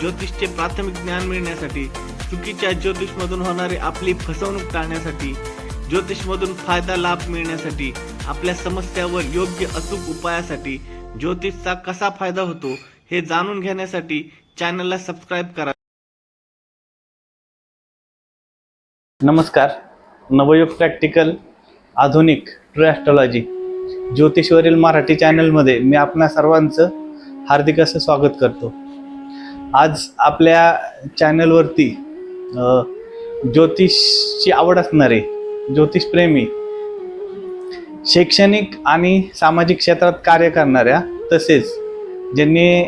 ज्योतिषचे प्राथमिक ज्ञान मिळण्यासाठी चुकीच्या ज्योतिषमधून होणारी आपली फसवणूक टाळण्यासाठी ज्योतिषमधून फायदा लाभ मिळण्यासाठी आपल्या समस्यावर योग्य अचूक उपायासाठी ज्योतिषचा कसा फायदा होतो हे जाणून घेण्यासाठी चॅनलला सबस्क्राईब करा. नमस्कार. नवयुग प्रॅक्टिकल आधुनिक ट्रू ॲस्ट्रॉलॉजी ज्योतिषवरील मराठी चॅनलमध्ये मी आपणा सर्वांचं हार्दिक असं स्वागत करतो. आज आपल्या चॅनलवरती ज्योतिषची आवड असणारे ज्योतिषप्रेमी शैक्षणिक आणि सामाजिक क्षेत्रात कार्य करणाऱ्या तसेच ज्यांनी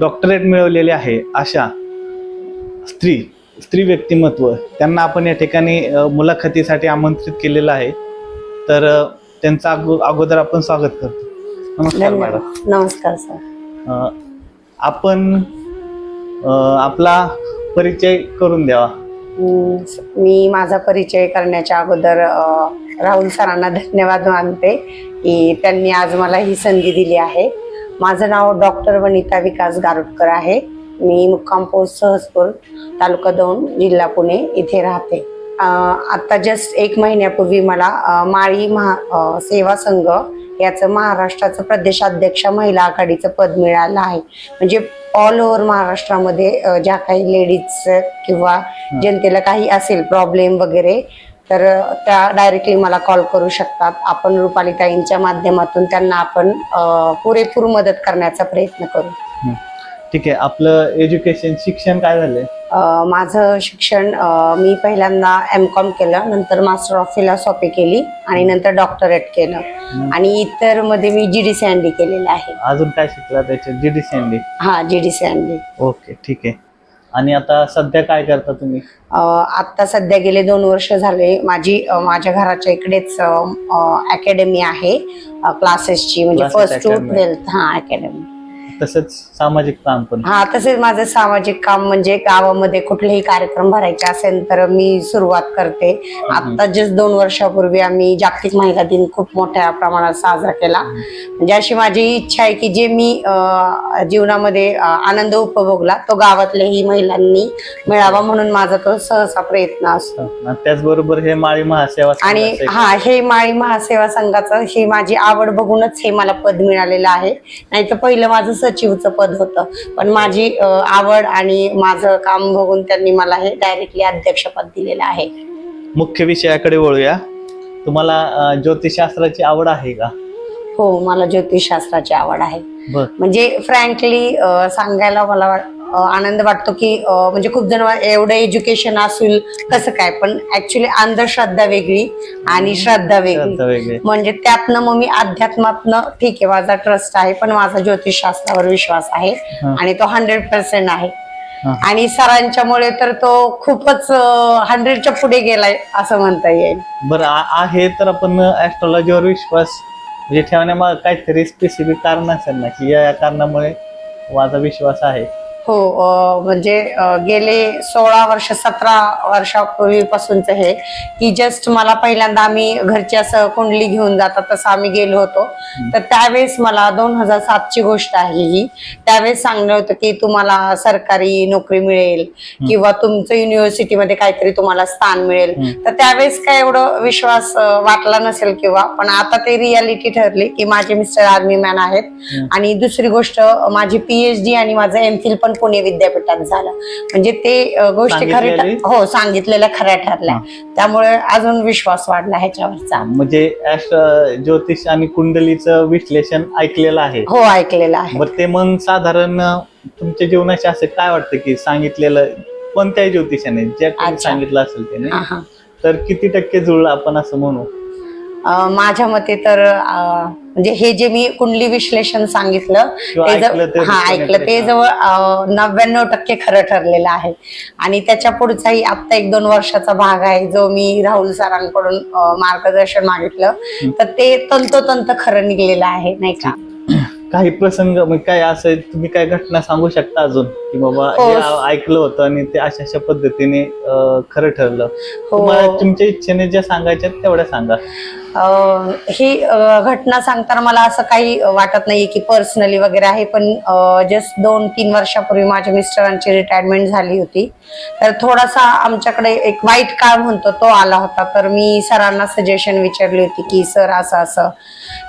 डॉक्टरेट मिळवलेले आहे अशा स्त्री स्त्री व्यक्तिमत्व त्यांना आपण या ठिकाणी मुलाखतीसाठी आमंत्रित केलेलं आहे. तर त्यांचं अगो अगोदर आपण स्वागत करतो. नमस्कार मॅडम नमस्कार सर आपण आपला परिचय करून द्यावा. मी माझा परिचय करण्याच्या अगोदर राहुल सरांना धन्यवाद मानते की त्यांनी आज मला ही संधी दिली आहे. माझं नाव डॉक्टर वनिता विकास गारुटकर आहे. मी मुक्काम पोस्ट सहजपूर तालुका दौंड जिल्हा पुणे इथे राहते. आत्ता आता जस्ट एक महिन्यापूर्वी मला माळी महा सेवा संघ याचं महाराष्ट्राचं प्रदेशाध्यक्ष महिला आघाडीचं पद मिळालं आहे. म्हणजे ऑल ओव्हर महाराष्ट्रामध्ये ज्या काही लेडीज किंवा जनतेला काही असेल प्रॉब्लेम वगैरे तर त्या डायरेक्टली मला कॉल करू शकतात. आपण रुपाली ताईंच्या माध्यमातून त्यांना आपण पुरेपूर मदत करण्याचा प्रयत्न करू. ठीक आहे. आपलं एज्युकेशन शिक्षण काय झालंय? माझं शिक्षण मी पहिल्यांदा एम कॉम केलं नंतर मास्टर ऑफ फिलॉसॉफी केली आणि नंतर डॉक्टरेट केलं. आणि इतरमध्ये मी G D C N D केलेलं आहे. अजून काय शिकला त्याच्यात G D C N D हा G D C N D okay ठीक आहे. आणि आता सध्या काय करता तुम्ही? आत्ता सध्या गेले दोन वर्ष झाले. माझी माझ्या घराच्या इकडेच अकॅडमी आहे. क्लासेसची म्हणजे फर्स्ट टू. ट्वेल्थ हा अकॅडमी तसंच सामाजिक काम पण. हा तसेच माझं सामाजिक काम म्हणजे गावामध्ये कुठलेही कार्यक्रम भरायचे असेल तर मी सुरुवात करते. आता जस्ट दोन वर्षापूर्वी आम्ही जागतिक महिला दिन खूप मोठ्या प्रमाणात साजरा केला. म्हणजे अशी माझी इच्छा आहे की जे मी जीवनामध्ये आनंद उपभोगला तो गावातल्याही महिलांनी मिळावा म्हणून माझा तो सहसा प्रयत्न असतो. आणि त्याचबरोबर हे माळी महासेवा आणि हा हे माळी महासेवा संघाचं ही माझी आवड बघूनच हे मला पद मिळालेलं आहे. नाही तर पहिलं माझं सचिवचं पद होतं. पण माझी आवड आणि माझं काम बघून त्यांनी मला हे डायरेक्टली अध्यक्षपद दिलेलं आहे. मुख्य विषयाकडे वळूया. तुम्हाला ज्योतिषशास्त्राची आवड आहे का? हो मला ज्योतिषशास्त्राची आवड आहे. म्हणजे फ्रँकली सांगायला मला आनंद वाटतो की म्हणजे खूप जण एवढं एज्युकेशन असेल कसं काय? पण ऍक्च्युली अंधश्रद्धा वेगळी आणि श्रद्धा वेगळी. म्हणजे त्यातनं मग मी अध्यात्मातनं ठीक आहे माझा ट्रस्ट आहे पण माझा ज्योतिषशास्त्रावर विश्वास आहे. आणि तो हंड्रेड पर्सेंट आहे. आणि सरांच्यामुळे तर तो खूपच हंड्रेडच्या पुढे गेलाय असं म्हणता येईल. बरं आहे तर आपण ऍस्ट्रॉलॉजीवर विश्वास म्हणजे ठेवण्यामागे काहीतरी स्पेसिफिक कारण असेल ना की या कारणामुळे माझा विश्वास आहे. हो म्हणजे गेले सोळा वर्ष सतरा वर्षापूर्वीपासूनच हे की जस्ट मला पहिल्यांदा आम्ही घरची असं कुंडली घेऊन जातात तसं आम्ही गेलो होतो. तर त्यावेळेस मला दोन हजार सातची गोष्ट आहे ही. त्यावेळेस सांगलं होतं की तुम्हाला सरकारी नोकरी मिळेल किंवा तुमचं युनिव्हर्सिटीमध्ये काहीतरी तुम्हाला स्थान मिळेल. तर त्यावेळेस काय एवढं विश्वास वाटला नसेल किंवा पण आता ते रियालिटी ठरली की माझे मिस्टर आर्मी मॅन आहेत. आणि दुसरी गोष्ट माझी पीएचडी आणि माझं एम फिल पण पुणे विद्यापीठात झालं. म्हणजे ते गोष्टी सांगितलेली? हो सांगितलेल्या खऱ्या ठरल्या. त्यामुळे अजून विश्वास वाढला ह्याच्यावरचा. म्हणजे ज्योतिष आणि कुंडलीचं विश्लेषण ऐकलेलं आहे. हो ऐकलेलं आहे. ते मग साधारण तुमच्या जीवनाचे असे काय वाटतं की सांगितलेलं कोणत्याही ज्योतिषाने जे. सांगितलं असेल त्याने. तर किती टक्के जुळलं आपण असं म्हणू? माझ्या मते तर म्हणजे हे जे मी कुंडली विश्लेषण सांगितलं ते ऐकलं ते जवळ हा ऐकलं ते. जवळ नव्याण्णव टक्के खरं ठरलेलं आहे. आणि त्याच्या पुढचाही आता एक दोन वर्षाचा भाग आहे जो मी राहुल सरांकडून मार्गदर्शन मागितलं. तर ते तंतोतंत खरं निघलेलं आहे नाही का? काही प्रसंग काय असं तुम्ही काय घटना सांगू शकता अजून? की बाबा हो. ऐकलं होतं आणि ते अशा अशा पद्धतीने खरं ठरलं. हो. तुम्हाला तुमच्या इच्छेने ज्या सांगायच्या तेवढ्या सांगा. ही घटना सांगताना मला असं काही वाटत नाहीये की पर्सनली वगैरे आहे पण जस्ट दोन तीन वर्षापूर्वी माझ्या मिस्टरांची रिटायरमेंट झाली होती. तर थोडासा आमच्याकडे एक वाईट काळ म्हणतो तो आला होता. तर मी सरांना सजेशन विचारली होती की सर असं असं.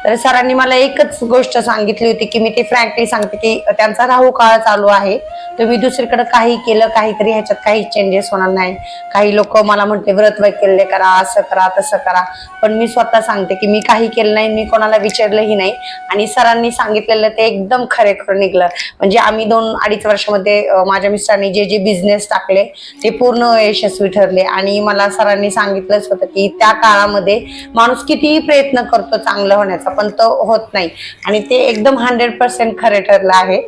तर सरांनी मला एकच गोष्ट सांगितली होती की मी ते फ्रँकली सांगते की त्यांचा राहू काळ चालू आहे. तुम्ही दुसरीकडे काही केलं काहीतरी ह्याच्यात काही चेंजेस होणार नाही. काही लोक मला म्हणते व्रत वैकल्य करा असं करा तसं करा. पण मी स्वतः सांगते की मी काही केलं नाही मी कोणाला विचारलंही नाही. आणि सरांनी सांगितलेलं ते एकदम खरे खरं निघलं. म्हणजे आम्ही दोन अडीच वर्षामध्ये माझ्या मिस्टरांनी जे जे बिझनेस टाकले ते पूर्ण यशस्वी ठरले. आणि मला सरांनी सांगितलंच होतं की त्या काळामध्ये माणूस कितीही प्रयत्न करतो चांगलं होण्याचा पण तो होत नाही. आणि ते एकदम हंड्रेड पर्सेंट खरे ठरलं आहे.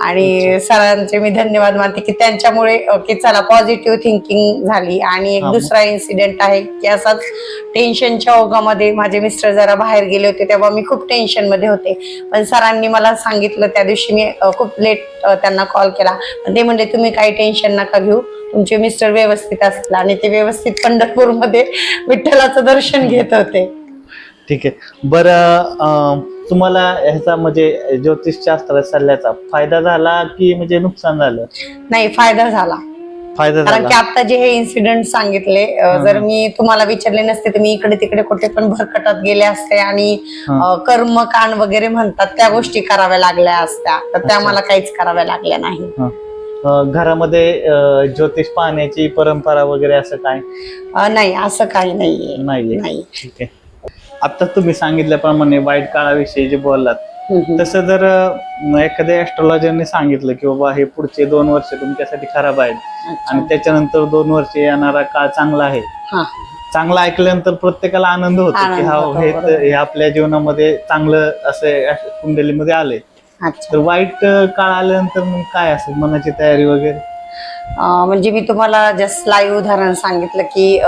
आणि सरांचे मी धन्यवाद मानते की त्यांच्यामुळे की चला पॉझिटिव्ह थिंकिंग झाली. आणि एक. दुसरा इन्सिडेंट आहे की असाच टेन्शनच्या ओघामध्ये माझे मिस्टर जरा बाहेर गेले होते तेव्हा मी खूप टेन्शनमध्ये होते. पण सरांनी मला सांगितलं त्या दिवशी मी खूप लेट त्यांना कॉल केला. पण ते म्हणले तुम्ही काही टेन्शन नका घेऊ. तुमचे मिस्टर व्यवस्थित असतील. आणि ते व्यवस्थित पंढरपूरमध्ये विठ्ठलाचं दर्शन घेत होते. ठीक आहे. बरं तुम्हाला ह्याचा म्हणजे ज्योतिषशास्त्र सल्ल्याचा फायदा झाला की म्हणजे नुकसान झालं? नाही फायदा झाला. फायदा कारण की झाला आता जे हे इन्सिडेंट सांगितले अ, जर मी तुम्हाला विचारले नसते तर मी इकडे तिकडे कुठे पण भरकटत गेले असते आणि हा. अ, कर्मकांड वगैरे म्हणतात त्या गोष्टी कराव्या लागल्या असत्या. तर त्या अच्छा. मला काहीच कराव्या लागल्या नाही. अं, घरामध्ये अं, ज्योतिष पाहण्याची परंपरा वगैरे असं काय? अ, नाही असं काही नाहीये. नाहीये. नाही. ठीक आहे. आता तुम्ही सांगितल्याप्रमाणे वाईट काळाविषयी जे बोललात. तसं जर एखाद्या ऍस्ट्रॉलॉजरने सांगितलं की बाबा हे पुढचे दोन वर्ष तुमच्यासाठी खराब आहेत. आणि त्याच्यानंतर दोन वर्ष येणारा काळ चांगला आहे हा. चांगला ऐकल्यानंतर प्रत्येकाला आनंद होतो की हा हे आपल्या जीवनामध्ये चांगलं असं कुंडलीमध्ये आले तर वाईट काळ आल्यानंतर मग काय असेल मनाची तयारी वगैरे म्हणजे मी तुम्हाला जस्ट लाईव्ह उदाहरण सांगितलं की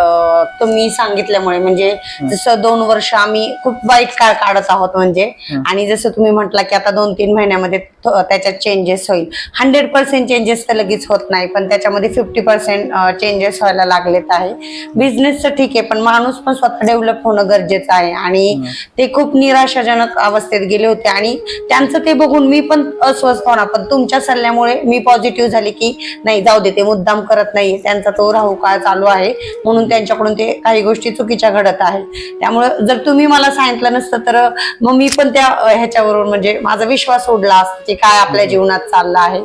तुम्ही सांगितल्यामुळे म्हणजे जसं दोन वर्ष आम्ही खूप वाईट काळ काढत आहोत म्हणजे. आणि जसं तुम्ही म्हटलं की आता दोन तीन महिन्यामध्ये त्याच्यात चेंजेस होईल. हंड्रेड पर्सेंट चेंजेस तर लगेच होत नाही पण त्याच्यामध्ये फिफ्टी पर्सेंट चेंजेस व्हायला लागलेत आहे. बिझनेसचं ठीक आहे पण माणूस पण स्वतः डेव्हलप होणं गरजेचं आहे आणि ते खूप निराशाजनक अवस्थेत गेले होते आणि त्यांचं ते बघून मी पण अस्वस्थ होणार पण तुमच्या सल्ल्यामुळे मी पॉझिटिव्ह झाले की नाही जाऊ दे ते मुद्दाम करत नाही त्यांचा तो राहू काळ चालू आहे. म्हणून त्यांच्याकडून ते काही गोष्टी चुकीच्या घडत आहेत. त्यामुळे जर तुम्ही मला सांगितलं नसतं तर मग मी पण त्या ह्याच्यावरून म्हणजे माझा विश्वास उडला असता की काय आपल्या जीवनात चाललं आहे.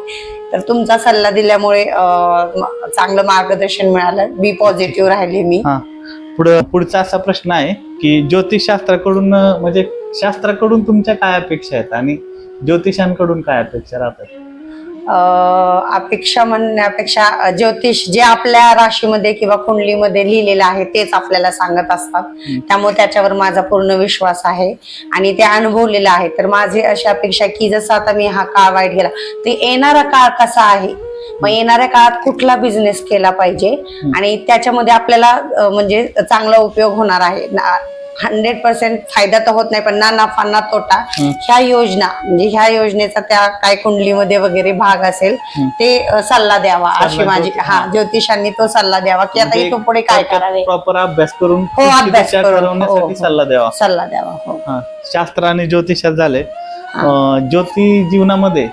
तर तुमचा सल्ला दिल्यामुळे चांगलं मार्गदर्शन मिळालं. बी पॉझिटिव्ह राहिले मी. पुढं पुढचा असा प्रश्न आहे की ज्योतिषशास्त्राकडून म्हणजे शास्त्राकडून तुमच्या काय अपेक्षा आहेत आणि ज्योतिषांकडून काय अपेक्षा राहतात? अपेक्षा म्हणण्यापेक्षा ज्योतिष जे आपल्या राशीमध्ये किंवा कुंडलीमध्ये लिहिलेलं आहे तेच आपल्याला सांगत असतात. त्यामुळे त्याच्यावर माझा पूर्ण विश्वास आहे. आणि ते अनुभवलेलं आहे. तर माझी अशी अपेक्षा की जसं आता मी हा काळ वाईट गेला ते येणारा काळ कसा आहे? मग येणाऱ्या काळात कुठला बिझनेस केला पाहिजे? आणि त्याच्यामध्ये आपल्याला म्हणजे चांगला उपयोग होणार आहे. हंड्रेड पर्सेंट फायदा तर होत नाही पण ना नफा ना तोटा. ह्या योजना म्हणजे ह्या योजनेचा त्या काय कुंडलीमध्ये वगैरे भाग असेल. ते सल्ला द्यावा अशी माझी ज्योतिष- हा ज्योतिषांनी तो सल्ला द्यावा की आता इथून पुढे काय करावे प्रॉपर अभ्यास करून हो, अभ्यास करून. हो, हो. सल्ला द्यावा सल्ला द्यावा हो शास्त्र आणि ज्योतिषात झाले हा. अं, ज्योती जीवनामध्ये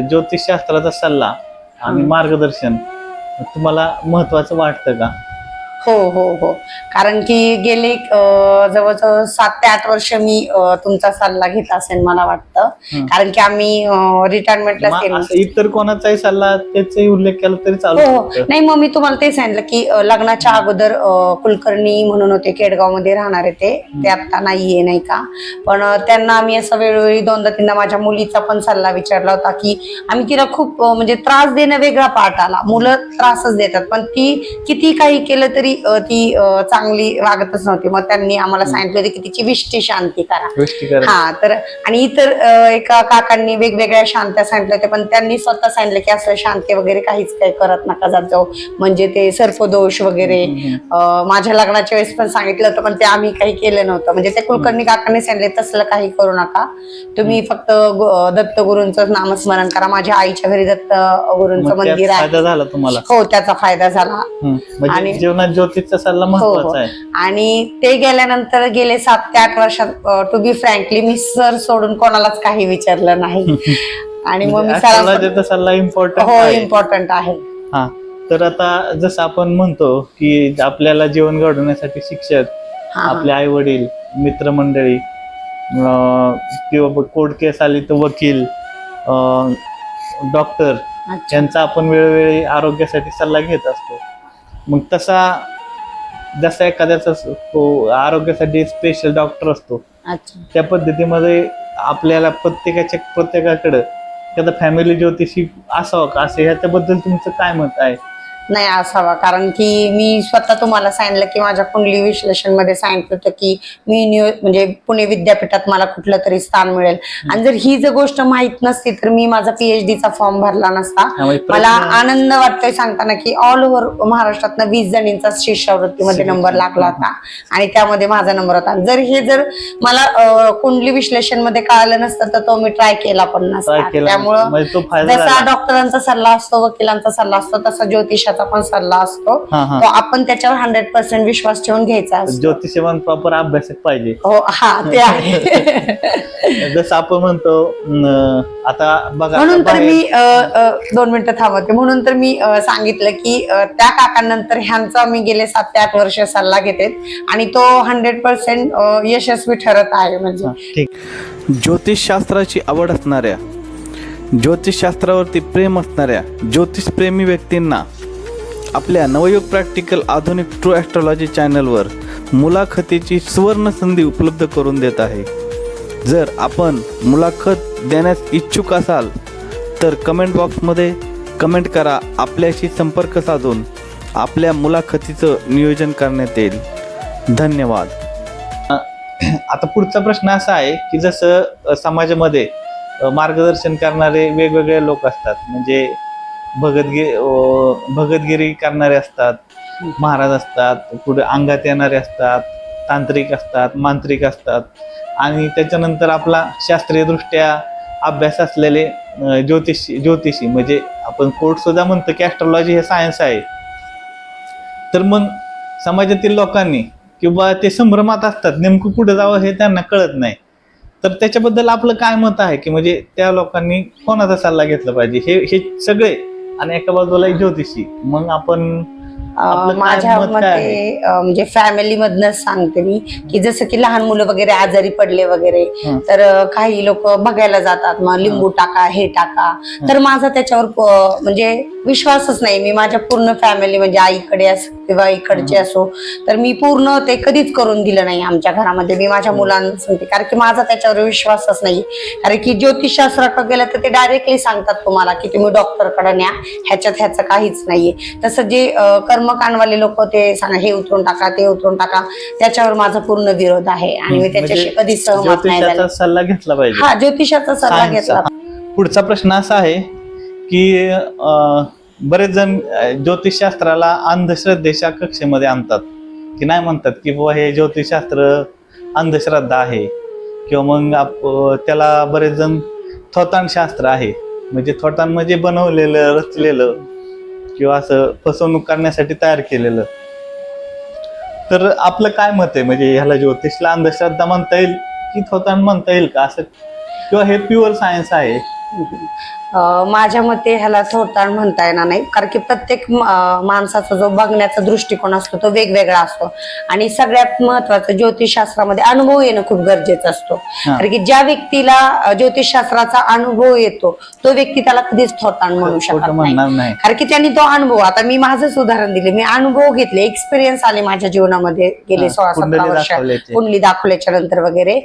ज्योतिषशास्त्राचा सल्ला आणि. मार्गदर्शन तुम्हाला महत्वाचं वाटतं का हो हो हो. कारण की गेले जवळजवळ सात ते आठ वर्ष मी तुमचा सल्ला घेत असेल मला वाटतं. कारण की आम्ही रिटायरमेंटला इतर कोणाचाही सल्ला त्याचाही उल्लेख केला तरी चालू हो हो. नाही मग मी तुम्हाला ते सांगितलं की लग्नाच्या अगोदर कुलकर्णी म्हणून होते केडगावमध्ये राहणारे ते. ते आता नाहीये नाही का? पण त्यांना आम्ही असं वेळोवेळी दोनदा तीनदा माझ्या मुलीचा पण सल्ला विचारला होता की आम्ही तिला खूप म्हणजे त्रास देणं वेगळा पार्ट आला. मुलं त्रासच देतात पण ती किती काही केलं तरी ती चांगली वागतच नव्हती. मग त्यांनी आम्हाला सांगितलं होतं की तिची विष्टी शांती करा. हा तर आणि इतर एका काकांनी वेगवेगळ्या शांत्या सांगितल्या होत्या पण त्यांनी स्वतः सांगितलं की असं शांती वगैरे काहीच काही करत नका जात जाऊ. म्हणजे ते सर्पदोष वगैरे माझ्या लग्नाच्या वेळेस पण सांगितलं होतं पण ते आम्ही काही केलं नव्हतं. म्हणजे ते कुलकर्णी काकांनी सांगितले तसलं काही करू नका. तुम्ही फक्त गु- अ, दत्त गुरूंचं नामस्मरण करा. माझ्या आईच्या घरी दत्त गुरूंचं मंदिर आहे. हो त्याचा फायदा झाला. म्हणजे आणि- जीवनात ज्योतिषचा सल्ला हो हो. महत्त्वाचा आहे. आणि ते गेल्यानंतर गेले सात ते आठ वर्षात टू बी फ्रँकली मी सर सोडून कोणालाच काही विचारलं नाही. आणि मग मी ऍस्ट्रॉलॉजीचा सल्ला इम्पॉर्टंट हो इम्पॉर्टंट आहे. हा. तर आता जसं आपण म्हणतो की आपल्याला जीवन घडवण्यासाठी शिक्षक. आपले आई वडील मित्रमंडळी किंवा कोर्ट केस आली तर वकील डॉक्टर. यांचा आपण वेळोवेळी आरोग्यासाठी सल्ला घेत असतो. मग तसा जसा एखाद्याचा आरोग्यासाठी स्पेशल डॉक्टर असतो. त्या पद्धतीमध्ये आपल्याला प्रत्येकाच्या प्रत्येकाकडं एखादा फॅमिली ज्योतिषी असावं का? असं ह्याच्याबद्दल तुमचं काय मत आहे? नाही असावा. कारण की मी स्वतः तुम्हाला सांगितलं की माझ्या कुंडली विश्लेषणमध्ये सांगितलं होतं की मी न्यू म्हणजे पुणे विद्यापीठात मला कुठलं तरी स्थान मिळेल. आणि जर ही जर गोष्ट माहीत नसती तर मी माझा पीएचडी चा फॉर्म भरला नसता. मला आनंद वाटतोय सांगताना की ऑल ओव्हर महाराष्ट्रातनं वीस जणींचा शिष्यवृत्तीमध्ये नंबर लागला होता. आणि त्यामध्ये माझा नंबर होता. जर हे जर मला कुंडली विश्लेषणमध्ये कळालं नसतं तर तो मी ट्राय केला पण नसता. त्यामुळं म्हणजे जसा. डॉक्टरांचा सल्ला असतो वकिलांचा सल्ला असतो तसा ज्योतिषाचा पण सल्ला असतो. हा हा. तो आपण त्याच्यावर हंड्रेड पर्सेंट विश्वास ठेवून घ्यायचा असतो. ज्योतिषी पण प्रॉपर अभ्यासक पाहिजे. हो हा ते आहे. जसं आपण म्हणतो अं, आता बघा म्हणून तर बाहेर- मी अ, अ, दोन मिनिटं थांबवते. म्हणून तर मी अ, सांगितलं की अ, त्या काकांनंतर ह्यांचा मी गेले सात ते आठ वर्ष सल्ला घेते आणि तो हंड्रेड पर्सेंट यशस्वी ठरत आहे म्हणजे. हा, ठीक. ज्योतिषशास्त्राची आवड असणाऱ्या ज्योतिषशास्त्रावरती प्रेम असणाऱ्या ज्योतिषप्रेमी व्यक्तींना आपल्या नवयुग प्रॅक्टिकल आधुनिक ट्रू ॲस्ट्रॉलॉजी चॅनलवर मुलाखतीची सुवर्ण संधी उपलब्ध करून देत आहे. जर आपण मुलाखत देण्यास इच्छुक असाल तर कमेंट बॉक्समध्ये कमेंट करा आपल्याशी संपर्क साधून आपल्या मुलाखतीचं नियोजन करण्यात येईल. धन्यवाद. आता पुढचा प्रश्न असा आहे की जसं समाजामध्ये मार्गदर्शन करणारे वेगवेगळे लोक असतात. म्हणजे भगतगी भगतगिरी करणारे असतात महाराज असतात पुढे अंगात येणारे असतात तांत्रिक असतात मांत्रिक असतात. आणि त्याच्यानंतर आपला शास्त्रीयदृष्ट्या अभ्यास असलेले ज्योतिषी ज्योतिषी म्हणजे आपण कोर्ट सुद्धा म्हणतो की ॲस्ट्रॉलॉजी हे सायन्स आहे. तर मग समाजातील लोकांनी किंवा ते संभ्रमात असतात नेमकं कुठं जावं हे त्यांना कळत नाही. तर त्याच्याबद्दल आपलं काय मत आहे? की म्हणजे त्या लोकांनी कोणाचा सल्ला घेतला पाहिजे? हे हे सगळे आणि एका बाजूला ज्योतिषी. मग आपण माझ्या मत म्हणजे फॅमिली मधनच सांगते मी की जसं की लहान मुलं वगैरे आजारी पडले वगैरे. तर काही लोक बघायला जातात मग लिंबू टाका हे टाका. तर माझा त्याच्यावर म्हणजे विश्वासच नाही. मी माझ्या पूर्ण फॅमिली म्हणजे आईकडे असो किंवा इकडचे असो तर मी पूर्ण ते कधीच करून दिलं नाही आमच्या घरामध्ये. मी माझ्या मुलांना सांगते कारण की माझा त्याच्यावर विश्वासच नाही. कारण की ज्योतिषशास्त्राकडे गेलं तर ते डायरेक्टली सांगतात तुम्हाला की तुम्ही डॉक्टरकडे न्या. ह्याच्यात ह्याचं काहीच नाहीये. तसं जे कर्मकांडवाले लोक ते सांगा हे उतरून टाका ते उतरून टाका. त्याच्यावर माझा पूर्ण विरोध आहे. आणि मी त्याच्याशी म्हणजे कधीच सहमत नाही सल्ला घेतला पाहिजे. हा ज्योतिषाचा सल्ला घेतला. पुढचा प्रश्न असा आहे की बरेच जण ज्योतिषशास्त्राला अंधश्रद्धेच्या कक्षेमध्ये आणतात. की नाही म्हणतात की बाबा हे ज्योतिषशास्त्र अंधश्रद्धा आहे. किंवा मग आप- त्याला बरेच जण थोतांड शास्त्र आहे. म्हणजे थोतांड म्हणजे बनवलेलं रचलेलं किंवा असं फसवणूक करण्यासाठी तयार केलेलं. तर आपलं काय मत आहे? म्हणजे ह्याला ज्योतिषला अंधश्रद्धा म्हणता येईल की थोतान म्हणता येईल का? असं किंवा हे प्युअर सायन्स आहे. माझ्या मते ह्याला थोडताळ म्हणता येणार नाही. कारण की प्रत्येक माणसाचा जो बघण्याचा दृष्टिकोन असतो तो वेगवेगळा असतो. आणि सगळ्यात महत्वाचं ज्योतिषशास्त्रामध्ये अनुभव येणं खूप गरजेचं असतो. कारण की ज्या व्यक्तीला ज्योतिषशास्त्राचा अनुभव येतो तो व्यक्ती त्याला कधीच थोडताळ म्हणू शकत नाही. कारण की त्यांनी तो अनुभव आता मी माझंच उदाहरण दिले. मी अनुभव घेतले एक्सपिरियन्स आले माझ्या जीवनामध्ये गेले सोळा सतरा वर्ष. कुंडली दाखवल्याच्या नंतर वगैरे.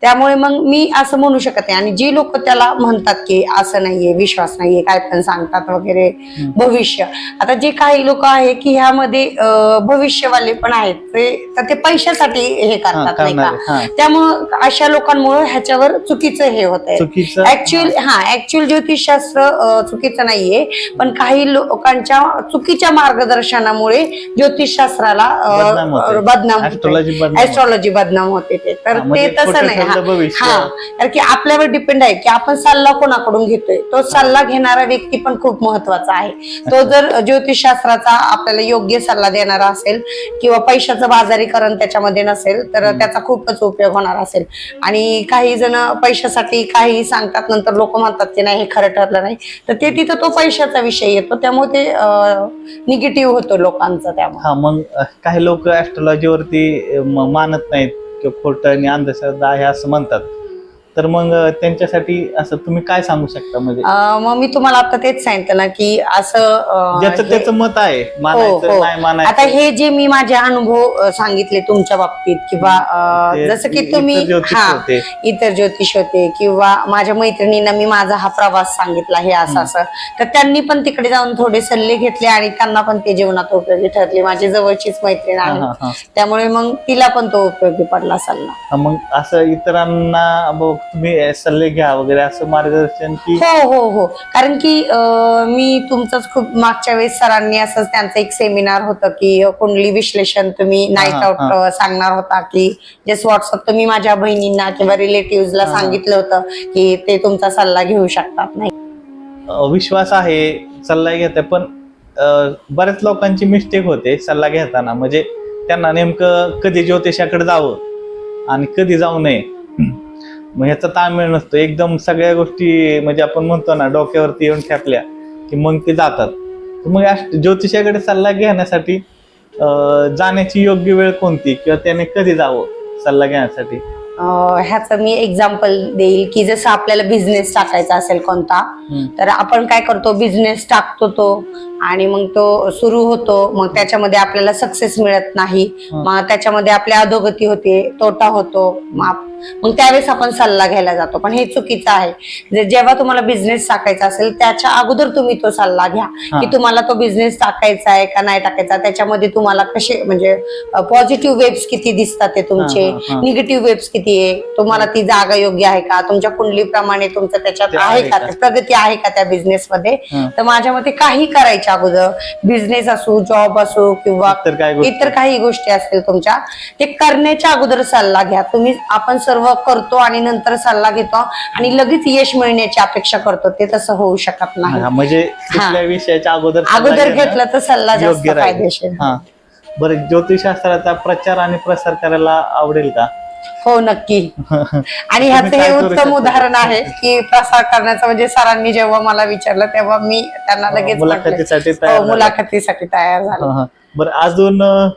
त्यामुळे मग मी असं म्हणू शकत नाही. आणि जी लोक त्याला म्हणतात की असं नाहीये विश्वास नाहीये काय पण सांगतात वगैरे भविष्य. आता जे काही लोक आहे की ह्यामध्ये भविष्यवाले पण आहेत ते तर ते पैशासाठी हे करतात नाही का. त्यामुळं अशा लोकांमुळे ह्याच्यावर चुकीचं हे होत आहे ऍक्च्युअल हा. ऍक्च्युअल ज्योतिषशास्त्र चुकीचं नाहीये पण काही लोकांच्या चुकीच्या मार्गदर्शनामुळे ज्योतिषशास्त्राला बदनाम होते. बदनाम Astrology बदनाम होते. ऍस्ट्रॉलॉजी बदनाम होते ते. तर ते म्हणजे तसं नाही हा. हा कारण की आपल्यावर डिपेंड आहे की आपण सल्ला कोणाकडून घेतोय? तो सल्ला घेणारा व्यक्ती पण खूप महत्त्वाचा आहे. तो जर ज्योतिषशास्त्राचा आपल्याला योग्य सल्ला देणारा असेल किंवा पैशाचं बाजारीकरण त्याच्यामध्ये नसेल तर त्याचा खूपच उपयोग होणार असेल. आणि काही जण पैशासाठी काही सांगतात नंतर लोक म्हणतात की नाही हे खरं ठरलं नाही. तर ते तिथं तो पैशाचा विषय येतो. त्यामुळे ते निगेटिव्ह होतो लोकांचं त्यामुळे. हा मग काही लोक ऍस्ट्रॉलॉजीवरती मानत नाहीत किंवा खोटं आणि अंधश्रद्धा आहे असं म्हणतात. तर मग त्यांच्यासाठी असं तुम्ही काय सांगू शकता? म्हणजे मग मी तुम्हाला आता तेच सांगितलं ना की असं ज्याचं त्याचं मत आहे हो, मानायचं. हो. आता हे जे मी माझे अनुभव सांगितले तुमच्या बाबतीत किंवा जसं की तुम्ही हा. इतर ज्योतिष होते किंवा माझ्या मैत्रिणींना मी माझा हा प्रवास सांगितला हे असं असं. तर त्यांनी पण तिकडे जाऊन थोडे सल्ले घेतले आणि त्यांना पण ते जीवनात उपयोगी ठरले. माझी जवळचीच मैत्रीण आहे. त्यामुळे मग तिला पण तो उपयोगी पडला सल्ला. मग असं इतरांना तुम्ही सल्ले घ्या वगैरे असं मार्गदर्शन की हो हो हो कारण की अं, मी तुमचंच खूप मागच्या वेळेस सरांनी असंच त्यांचं एक सेमिनार होतं की अं, कुंडली विश्लेषण तुम्ही नाईट हा, आउट. सांगणार होता की जस्ट व्हॉट्सअप तुम्ही माझ्या बहिणींना किंवा रिलेटिव्हला हा. सांगितलं होतं की ते तुमचा सल्ला घेऊ शकतात नाही अ, विश्वास आहे सल्ला घेते पण अ, बऱ्याच लोकांची मिस्टेक होते सल्ला घेताना म्हणजे त्यांना नेमकं कधी ज्योतिषाकडे जावं आणि कधी जाऊ नये मग ह्याचा ताळमेळ नसतो. एकदम सगळ्या गोष्टी म्हणजे आपण म्हणतो ना डोक्यावरती येऊन ठेपल्या की मग ते जातात. तर मग ज्योतिषाकडे सल्ला घेण्यासाठी जाण्याची योग्य वेळ कोणती? किंवा त्याने कधी जावं सल्ला घेण्यासाठी? ह्याचं मी एक्झाम्पल देईल की जसं आपल्याला बिझनेस टाकायचा असेल कोणता. तर आपण काय करतो बिझनेस टाकतो तो आणि मग तो सुरू होतो मग त्याच्यामध्ये आपल्याला सक्सेस मिळत नाही. मग त्याच्यामध्ये आपली अधोगती होते तोटा होतो मग त्यावेळेस आपण सल्ला घ्यायला जातो पण हे चुकीचं आहे जेव्हा तुम्हाला बिझनेस टाकायचा असेल त्याच्या अगोदर तुम्ही तो सल्ला घ्या. की तुम्हाला तो बिझनेस टाकायचा आहे का नाही टाकायचा त्याच्यामध्ये तुम्हाला कसे म्हणजे पॉझिटिव्ह वेब्स किती दिसतात ते तुमचे. निगेटिव्ह वेब्स किती आहे. तुम्हाला ती जागा योग्य आहे का? तुमच्या कुंडलीप्रमाणे तुमचं त्याच्यात आहे का? प्रगती आहे का त्या बिझनेस मध्ये हं. तर माझ्या मते काही करायच्या अगोदर. बिझनेस असो जॉब असो किंवा इतर काही गोष्टी. असतील तुमच्या ते करण्याच्या अगोदर सल्ला घ्या. तुम्ही आपण सर्व करतो आणि नंतर सल्ला घेतो आणि लगेच यश मिळण्याची अपेक्षा करतो. ते तसं होऊ शकत नाही. हा, म्हणजे विषयाच्या अगोदर सल्ला अगोदर घेतलं तर सल्ला जास्त. फायदेशीर. हा. बरं ज्योतिषशास्त्राचा प्रचार आणि प्रसार करायला आवडेल का? हो नक्की आणि ह्याचं हे उत्तम? उदाहरण आहे की प्रसार करण्याचं म्हणजे सरांनी जेव्हा मला विचारलं तेव्हा मी त्यांना लगेच म्हटलं. मुलाखतीसाठी तयार हो, झाला. मुलाखतीसाठी तयार झालो हा, हा. बरं अजून अं,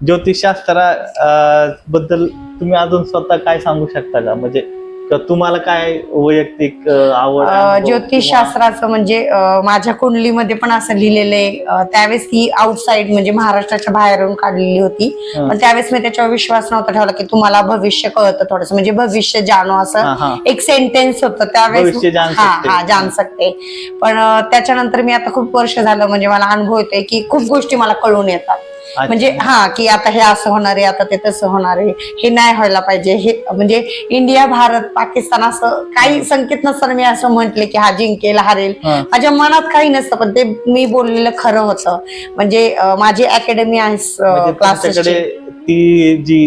ज्योतिषशास्त्रा अं, बद्दल तुम्ही अजून स्वतः काय सांगू शकता का म्हणजे क- तुम्हाला काय वैयक्तिक आवड ज्योतिषशास्त्राचं म्हणजे माझ्या कुंडलीमध्ये पण असं लिहिलेलं आहे त्यावेळेस ती आउटसाइड म्हणजे महाराष्ट्राच्या बाहेरून काढलेली होती. पण त्यावेळेस मी त्याच्यावर विश्वास नव्हता ठेवला की तुम्हाला भविष्य कळतं थोडस म्हणजे भविष्य जाणो असं. एक सेंटेन्स होतं त्यावेळेस हा. हा जाण सकते पण त्याच्यानंतर मी आता खूप वर्ष झालं म्हणजे मला अनुभव येतोय की खूप गोष्टी मला कळून येतात. म्हणजे हा की आता हे असं होणार आहे आता ते तसं होणार आहे हे नाही व्हायला पाहिजे हे म्हणजे इंडिया भारत पाकिस्तान असं काही संकेत नसताना मी असं म्हंटले की हा जिंकेल हारेल. माझ्या मनात काही नसतं पण ते मी बोललेलं खरं होतं. म्हणजे माझी अकॅडमी आहे म्हणजे तुमच्याकडे ती जी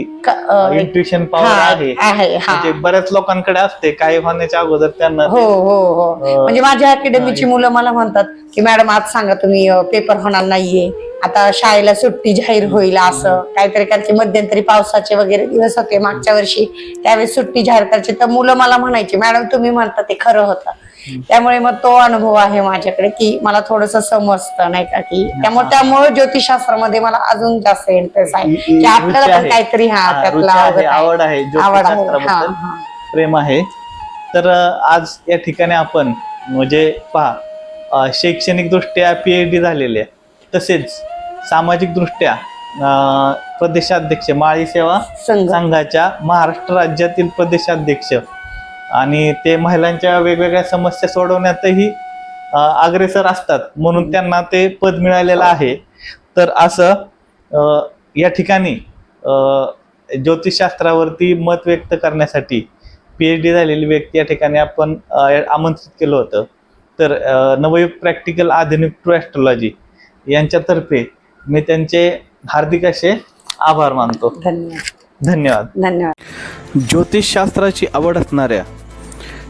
इंट्युशन पॉवर आहे आहे हा. म्हणजे बऱ्याच लोकांकडे असते काही होण्याच्या अगोदर त्यांना हो ते- हो हो. म्हणजे माझ्या अकॅडमीची मुलं मला म्हणतात की मॅडम आज सांगा तुम्ही पेपर होणार नाहीये. आता शाळेला सुट्टी जाहीर होईल असं. काहीतरी कारण की मध्यंतरी पावसाचे वगैरे दिवस होते मागच्या वर्षी. त्यावेळेस सुट्टी जाहीर करायची. तर मुलं मला म्हणायची मॅडम तुम्ही म्हणता ते खरं होतं. त्यामुळे मग तो अनुभव आहे माझ्याकडे की मला थोडस समजतं नाही का? की त्यामुळे त्यामुळे ज्योतिषशास्त्रामध्ये मला अजून जास्त इंटरेस्ट आहे. की आपल्याला पण. काहीतरी हा त्यातला. आवड आहे आवड आहे. प्रेम आहे. तर आज या ठिकाणी आपण म्हणजे पहा शैक्षणिक दृष्ट्या पीएच डी झालेले आहे. तसेच सामाजिक दृष्ट्या प्रदेशाध्यक्ष माळी सेवा संघ. संघाच्या महाराष्ट्र राज्यातील प्रदेशाध्यक्ष आणि ते महिलांच्या वेगवेगळ्या समस्या सोडवण्यातही अग्रेसर असतात. म्हणून त्यांना ते पद मिळालेलं आहे. तर असं या ठिकाणी ज्योतिषशास्त्रावरती मत व्यक्त करण्यासाठी पी एच डी झालेली व्यक्ती या ठिकाणी आपण आमंत्रित केलं होतं. तर नवयुग प्रॅक्टिकल आधुनिक ट्रू ॲस्ट्रॉलॉजी यांच्यातर्फे मी त्यांचे हार्दिक असे आभार मानतो. धन्यवाद. धन्यवाद. धन्यवाद. ज्योतिषशास्त्राची आवड असणाऱ्या